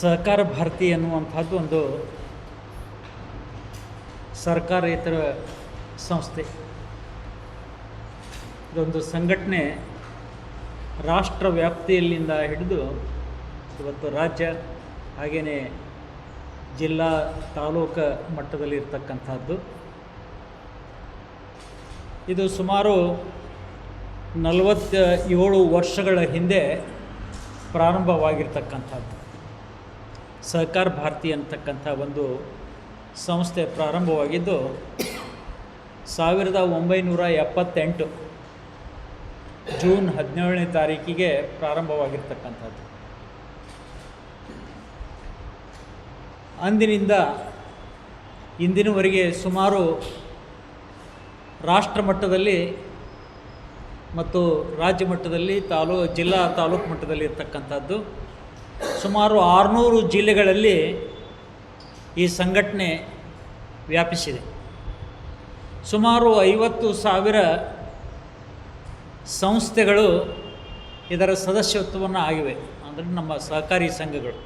ಸಹಕಾರ ಭಾರತಿ ಎನ್ನುವಂಥದ್ದು ಒಂದು ಸರ್ಕಾರೇತರ ಸಂಸ್ಥೆ. ಇದೊಂದು ಸಂಘಟನೆ ರಾಷ್ಟ್ರ ವ್ಯಾಪ್ತಿಯಲ್ಲಿಂದ ಹಿಡಿದು ಇವತ್ತು ರಾಜ್ಯ ಹಾಗೆಯೇ ಜಿಲ್ಲಾ ತಾಲೂಕು ಮಟ್ಟದಲ್ಲಿ ಇರ್ತಕ್ಕಂಥದ್ದು ಇದು ಸುಮಾರು ನಲವತ್ತ ಏಳು ವರ್ಷಗಳ ಹಿಂದೆ ಪ್ರಾರಂಭವಾಗಿರ್ತಕ್ಕಂಥದ್ದು. ಸಹಕಾರ ಭಾರತಿ ಅಂತಕ್ಕಂಥ ಒಂದು ಸಂಸ್ಥೆ ಪ್ರಾರಂಭವಾಗಿದ್ದು ಸಾವಿರದ ಒಂಬೈನೂರ ಎಪ್ಪತ್ತೆಂಟು ಜೂನ್ ಹದಿನೇಳನೇ ತಾರೀಕಿಗೆ ಪ್ರಾರಂಭವಾಗಿರ್ತಕ್ಕಂಥದ್ದು. ಅಂದಿನಿಂದ ಇಂದಿನವರೆಗೆ ಸುಮಾರು ರಾಷ್ಟ್ರ ಮಟ್ಟದಲ್ಲಿ ಮತ್ತು ರಾಜ್ಯ ಮಟ್ಟದಲ್ಲಿ ತಾಲೂ, ಜಿಲ್ಲಾ ತಾಲೂಕು ಮಟ್ಟದಲ್ಲಿ ಇರ್ತಕ್ಕಂಥದ್ದು. ಸುಮಾರು ಆರುನೂರು ಜಿಲ್ಲೆಗಳಲ್ಲಿ ಈ ಸಂಘಟನೆ ವ್ಯಾಪಿಸಿದೆ. ಸುಮಾರು ಐವತ್ತು ಸಾವಿರ ಸಂಸ್ಥೆಗಳು ಇದರ ಸದಸ್ಯತ್ವವನ್ನು ಆಗಿವೆ. ಅಂದರೆ ನಮ್ಮ ಸಹಕಾರಿ ಸಂಘಗಳು.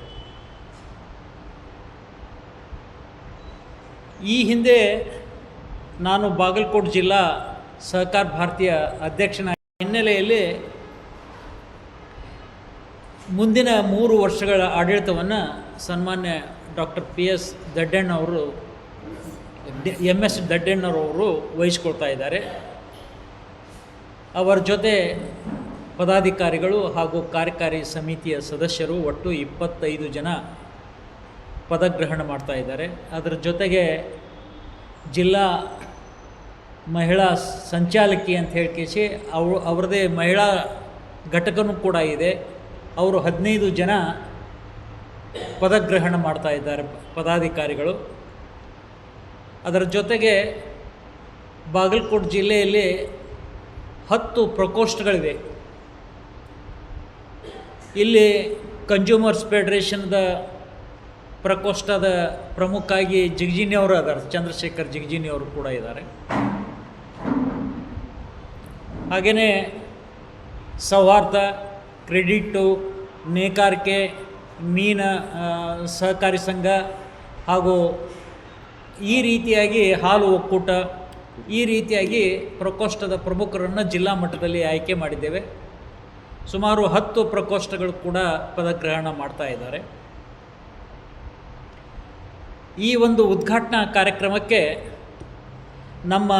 ಈ ಹಿಂದೆ ನಾನು ಬಾಗಲಕೋಟೆ ಜಿಲ್ಲಾ ಸಹಕಾರ ಭಾರತೀಯ ಅಧ್ಯಕ್ಷನ ಹಿನ್ನೆಲೆಯಲ್ಲಿ ಮುಂದಿನ ಮೂರು ವರ್ಷಗಳ ಆಡಳಿತವನ್ನು ಸನ್ಮಾನ್ಯ ಡಾಕ್ಟರ್ ಪಿ ಎಸ್ ದಡ್ಡಣ್ಣವರು ಎಂ ಎಸ್ ದಡ್ಡಣ್ಣರವರು ವಹಿಸ್ಕೊಳ್ತಾ ಇದ್ದಾರೆ. ಅವರ ಜೊತೆ ಪದಾಧಿಕಾರಿಗಳು ಹಾಗೂ ಕಾರ್ಯಕಾರಿ ಸಮಿತಿಯ ಸದಸ್ಯರು ಒಟ್ಟು ಇಪ್ಪತ್ತೈದು ಜನ ಪದಗ್ರಹಣ ಮಾಡ್ತಾ ಇದ್ದಾರೆ. ಅದರ ಜೊತೆಗೆ ಜಿಲ್ಲಾ ಮಹಿಳಾ ಸಂಚಾಲಕಿ ಅಂತ ಹೇಳ್ಕೇಸಿ ಅವರು ಅವ್ರದ್ದೇ ಮಹಿಳಾ ಘಟಕನೂ ಕೂಡ ಇದೆ. ಅವರು ಹದಿನೈದು ಜನ ಪದಗ್ರಹಣ ಮಾಡ್ತಾ ಇದ್ದಾರೆ, ಪದಾಧಿಕಾರಿಗಳು. ಅದರ ಜೊತೆಗೆ ಬಾಗಲಕೋಟೆ ಜಿಲ್ಲೆಯಲ್ಲಿ ಹತ್ತು ಪ್ರಕೋಷ್ಠಗಳಿವೆ. ಇಲ್ಲಿ ಕನ್ಸ್ಯೂಮರ್ಸ್ ಫೆಡರೇಷನ್ದ ಪ್ರಕೋಷ್ಠದ ಪ್ರಮುಖಾಗಿ ಜಿಗ್ಜಿನಿಯವರು ಅದಾರೆ ಚಂದ್ರಶೇಖರ್ ಜಿಗ್ಜಿನಿಯವರು ಕೂಡ ಇದ್ದಾರೆ. ಹಾಗೆಯೇ ಸೌಹಾರ್ದ ಕ್ರೆಡಿಟ್ಟು ನೇಕಾರಿಕೆ, ಮೀನ ಸಹಕಾರಿ ಸಂಘ ಹಾಗೂ ಈ ರೀತಿಯಾಗಿ ಹಾಲು ಒಕ್ಕೂಟ, ಈ ರೀತಿಯಾಗಿ ಪ್ರಕೋಷ್ಠದ ಪ್ರಮುಖರನ್ನು ಜಿಲ್ಲಾ ಮಟ್ಟದಲ್ಲಿ ಆಯ್ಕೆ ಮಾಡಿದ್ದೇವೆ. ಸುಮಾರು ಹತ್ತು ಪ್ರಕೋಷ್ಠಗಳು ಕೂಡ ಪದಗ್ರಹಣ ಮಾಡ್ತಾ ಇದ್ದಾರೆ. ಈ ಒಂದು ಉದ್ಘಾಟನಾ ಕಾರ್ಯಕ್ರಮಕ್ಕೆ ನಮ್ಮ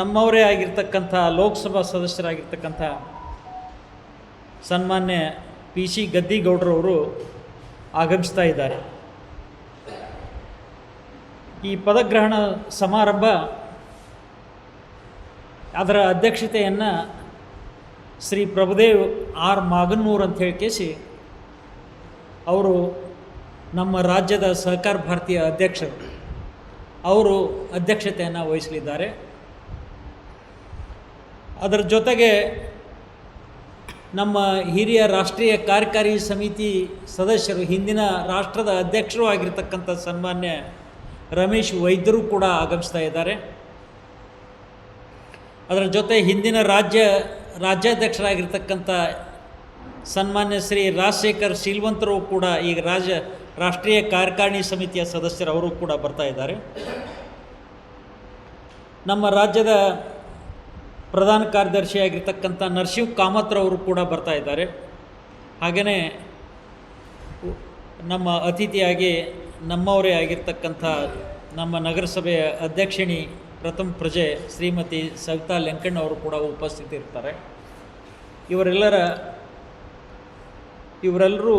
ನಮ್ಮವರೇ ಆಗಿರ್ತಕ್ಕಂಥ ಲೋಕಸಭಾ ಸದಸ್ಯರಾಗಿರ್ತಕ್ಕಂಥ ಸನ್ಮಾನ್ಯ ಪಿ ಸಿ ಗದ್ದಿಗೌಡರವರು ಆಗಮಿಸ್ತಾ ಇದ್ದಾರೆ. ಈ ಪದಗ್ರಹಣ ಸಮಾರಂಭ ಅದರ ಅಧ್ಯಕ್ಷತೆಯನ್ನು ಶ್ರೀ ಪ್ರಭುದೇವ್ ಆರ್ ಮಾಗನ್ನೂರ್ ಅಂತ ಹೇಳಿಕೇಸಿ ಅವರು ನಮ್ಮ ರಾಜ್ಯದ ಸಹಕಾರ ಭಾರತೀಯ ಅಧ್ಯಕ್ಷರು. ಅವರು ಅಧ್ಯಕ್ಷತೆಯನ್ನು ವಹಿಸಲಿದ್ದಾರೆ. ಅದರ ಜೊತೆಗೆ ನಮ್ಮ ಹಿರಿಯ ರಾಷ್ಟ್ರೀಯ ಕಾರ್ಯಕಾರಿ ಸಮಿತಿ ಸದಸ್ಯರು, ಹಿಂದಿನ ರಾಷ್ಟ್ರದ ಅಧ್ಯಕ್ಷರು ಆಗಿರ್ತಕ್ಕಂಥ ಸನ್ಮಾನ್ಯ ರಮೇಶ್ ವೈದ್ಯರು ಕೂಡ ಆಗಮಿಸ್ತಾ ಇದ್ದಾರೆ. ಅದರ ಜೊತೆ ಹಿಂದಿನ ರಾಜ್ಯ ರಾಜ್ಯಾಧ್ಯಕ್ಷರಾಗಿರ್ತಕ್ಕಂಥ ಸನ್ಮಾನ್ಯ ಶ್ರೀ ರಾಜಶೇಖರ್ ಶೀಲ್ವಂತರು ಕೂಡ, ಈಗ ರಾಜ್ಯ ರಾಷ್ಟ್ರೀಯ ಕಾರ್ಯಕಾರಿಣಿ ಸಮಿತಿಯ ಸದಸ್ಯರು, ಅವರು ಕೂಡ ಬರ್ತಾ ಇದ್ದಾರೆ. ನಮ್ಮ ರಾಜ್ಯದ ಪ್ರಧಾನ ಕಾರ್ಯದರ್ಶಿಯಾಗಿರ್ತಕ್ಕಂಥ ನರಸಿಂಹ ಕಾಮತ್ರವರು ಕೂಡ ಬರ್ತಾ ಇದ್ದಾರೆ. ಹಾಗೆಯೇ ನಮ್ಮ ಅತಿಥಿಯಾಗಿ ನಮ್ಮವರೇ ಆಗಿರ್ತಕ್ಕಂಥ ನಮ್ಮ ನಗರಸಭೆಯ ಅಧ್ಯಕ್ಷಿಣಿ ಪ್ರಥಮ ಪ್ರಜೆ ಶ್ರೀಮತಿ ಸವಿತಾ ಲೆಂಕಣ್ಣ ಅವರು ಕೂಡ ಉಪಸ್ಥಿತಿರ್ತಾರೆ. ಇವರೆಲ್ಲರ ಇವರೆಲ್ಲರೂ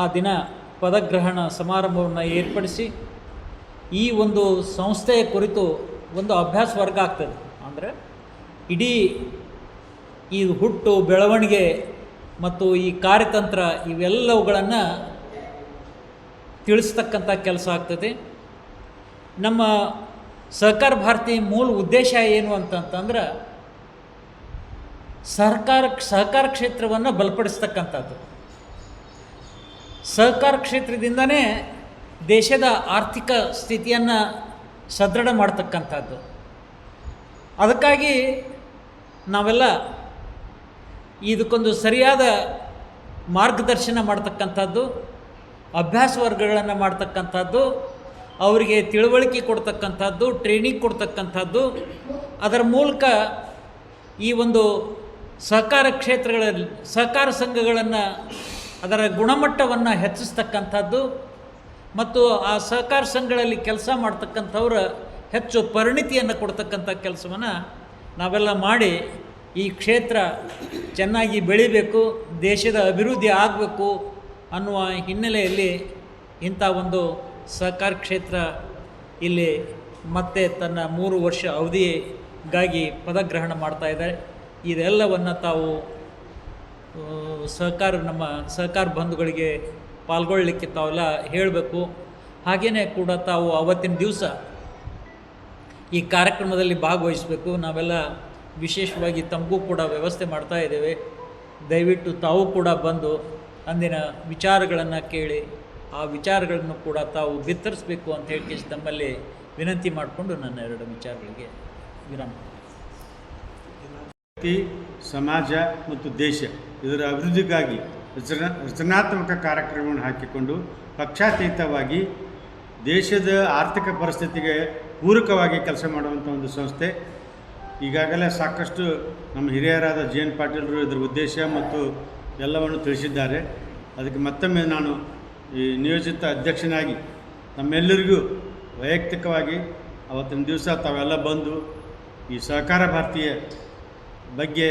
ಆ ದಿನ ಪದಗ್ರಹಣ ಸಮಾರಂಭವನ್ನು ಏರ್ಪಡಿಸಿ ಈ ಒಂದು ಸಂಸ್ಥೆಯ ಕುರಿತು ಒಂದು ಅಭ್ಯಾಸ ವರ್ಗ ಆಗ್ತದೆ. ಅಂದರೆ ಇಡೀ ಈ ಹುಟ್ಟು, ಬೆಳವಣಿಗೆ ಮತ್ತು ಈ ಕಾರ್ಯತಂತ್ರ ಇವೆಲ್ಲವುಗಳನ್ನು ತಿಳಿಸ್ತಕ್ಕಂಥ ಕೆಲಸ ಆಗ್ತದೆ. ನಮ್ಮ ಸಹಕಾರ ಭಾರತಿ ಮೂಲ ಉದ್ದೇಶ ಏನು ಅಂತಂತಂದ್ರೆ ಸರ್ಕಾರ, ಸಹಕಾರ ಕ್ಷೇತ್ರವನ್ನು ಬಲಪಡಿಸ್ತಕ್ಕಂಥದ್ದು. ಸಹಕಾರ ಕ್ಷೇತ್ರದಿಂದನೇ ದೇಶದ ಆರ್ಥಿಕ ಸ್ಥಿತಿಯನ್ನು ಸದೃಢ ಮಾಡ್ತಕ್ಕಂಥದ್ದು. ಅದಕ್ಕಾಗಿ ನಾವೆಲ್ಲ ಇದಕ್ಕೊಂದು ಸರಿಯಾದ ಮಾರ್ಗದರ್ಶನ ಮಾಡ್ತಕ್ಕಂಥದ್ದು, ಅಭ್ಯಾಸ ವರ್ಗಗಳನ್ನು ಮಾಡ್ತಕ್ಕಂಥದ್ದು, ಅವರಿಗೆ ತಿಳುವಳಿಕೆ ಕೊಡ್ತಕ್ಕಂಥದ್ದು ಟ್ರೈನಿಂಗ್ ಕೊಡ್ತಕ್ಕಂಥದ್ದು, ಅದರ ಮೂಲಕ ಈ ಒಂದು ಸಹಕಾರ ಕ್ಷೇತ್ರಗಳಲ್ಲಿ, ಸಹಕಾರ ಸಂಘಗಳನ್ನು ಅದರ ಗುಣಮಟ್ಟವನ್ನು ಹೆಚ್ಚಿಸ್ತಕ್ಕಂಥದ್ದು ಮತ್ತು ಆ ಸಹಕಾರ ಸಂಘಗಳಲ್ಲಿ ಕೆಲಸ ಮಾಡ್ತಕ್ಕಂಥವ್ರ ಹೆಚ್ಚು ಪರಿಣಿತಿಯನ್ನು ಕೊಡ್ತಕ್ಕಂಥ ಕೆಲಸವನ್ನು ನಾವೆಲ್ಲ ಮಾಡಿ ಈ ಕ್ಷೇತ್ರ ಚೆನ್ನಾಗಿ ಬೆಳಿಬೇಕು, ದೇಶದ ಅಭಿವೃದ್ಧಿ ಆಗಬೇಕು ಅನ್ನುವ ಹಿನ್ನೆಲೆಯಲ್ಲಿ ಇಂಥ ಒಂದು ಸಹಕಾರ ಕ್ಷೇತ್ರ ಇಲ್ಲಿ ಮತ್ತೆ ತನ್ನ ಮೂರು ವರ್ಷ ಅವಧಿಗಾಗಿ ಪದಗ್ರಹಣ ಮಾಡ್ತಾ ಇದ್ದಾರೆ. ಇದೆಲ್ಲವನ್ನು ತಾವು ಸಹಕಾರ ನಮ್ಮ ಸಹಕಾರ ಬಂಧುಗಳಿಗೆ ಪಾಲ್ಗೊಳ್ಳಲಿಕ್ಕೆ ತಾವೆಲ್ಲ ಹೇಳಬೇಕು. ಹಾಗೆಯೇ ಕೂಡ ತಾವು ಅವತ್ತಿನ ದಿವಸ ಈ ಕಾರ್ಯಕ್ರಮದಲ್ಲಿ ಭಾಗವಹಿಸಬೇಕು. ನಾವೆಲ್ಲ ವಿಶೇಷವಾಗಿ ತಮಗೂ ಕೂಡ ವ್ಯವಸ್ಥೆ ಮಾಡ್ತಾ ಇದ್ದೇವೆ. ದಯವಿಟ್ಟು ತಾವು ಕೂಡ ಬಂದು ಅಂದಿನ ವಿಚಾರಗಳನ್ನು ಕೇಳಿ, ಆ ವಿಚಾರಗಳನ್ನು ಕೂಡ ತಾವು ಬಿತ್ತರಿಸಬೇಕು ಅಂತ ಹೇಳಿ ತಮ್ಮಲ್ಲಿ ವಿನಂತಿ ಮಾಡಿಕೊಂಡು ನನ್ನ ಎರಡು ವಿಚಾರಗಳಿಗೆ ವಿರಾಮ. ವ್ಯಕ್ತಿ ಸಮಾಜ ಮತ್ತು ದೇಶ ಇದರ ಅಭಿವೃದ್ಧಿಗಾಗಿ ರಚನಾ ರಚನಾತ್ಮಕ ಕಾರ್ಯಕ್ರಮವನ್ನು ಹಾಕಿಕೊಂಡು ಪಕ್ಷಾತೀತವಾಗಿ ದೇಶದ ಆರ್ಥಿಕ ಪರಿಸ್ಥಿತಿಗೆ ಪೂರಕವಾಗಿ ಕೆಲಸ ಮಾಡುವಂಥ ಒಂದು ಸಂಸ್ಥೆ. ಈಗಾಗಲೇ ಸಾಕಷ್ಟು ನಮ್ಮ ಹಿರಿಯರಾದ ಜೆ ಎನ್ ಪಾಟೀಲರು ಇದರ ಉದ್ದೇಶ ಮತ್ತು ಎಲ್ಲವನ್ನು ತಿಳಿಸಿದ್ದಾರೆ. ಅದಕ್ಕೆ ಮತ್ತೊಮ್ಮೆ ನಾನು ಈ ನಿಯೋಜಿತ ಅಧ್ಯಕ್ಷನಾಗಿ ನಮ್ಮೆಲ್ಲರಿಗೂ ವೈಯಕ್ತಿಕವಾಗಿ ಅವತ್ತಿನ ದಿವಸ ತಾವೆಲ್ಲ ಬಂದು ಈ ಸಹಕಾರ ಭಾರತೀಯ ಬಗ್ಗೆ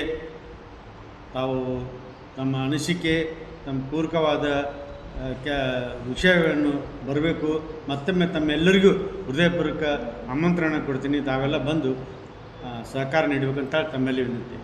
ತಾವು ತಮ್ಮ ಅನಿಸಿಕೆ ತಮ್ಮ ಪೂರಕವಾದ ಆ, ಕ ವಿಷಯಗಳನ್ನು ಬರಬೇಕು. ಮತ್ತೊಮ್ಮೆ ತಮ್ಮೆಲ್ಲರಿಗೂ ಹೃದಯಪೂರ್ವಕ ಆಮಂತ್ರಣ ಕೊಡ್ತೀನಿ. ತಾವೆಲ್ಲ ಬಂದು ಸಹಕಾರ ನೀಡಬೇಕಂತ ತಮ್ಮಲ್ಲಿ ವಿನಂತಿ.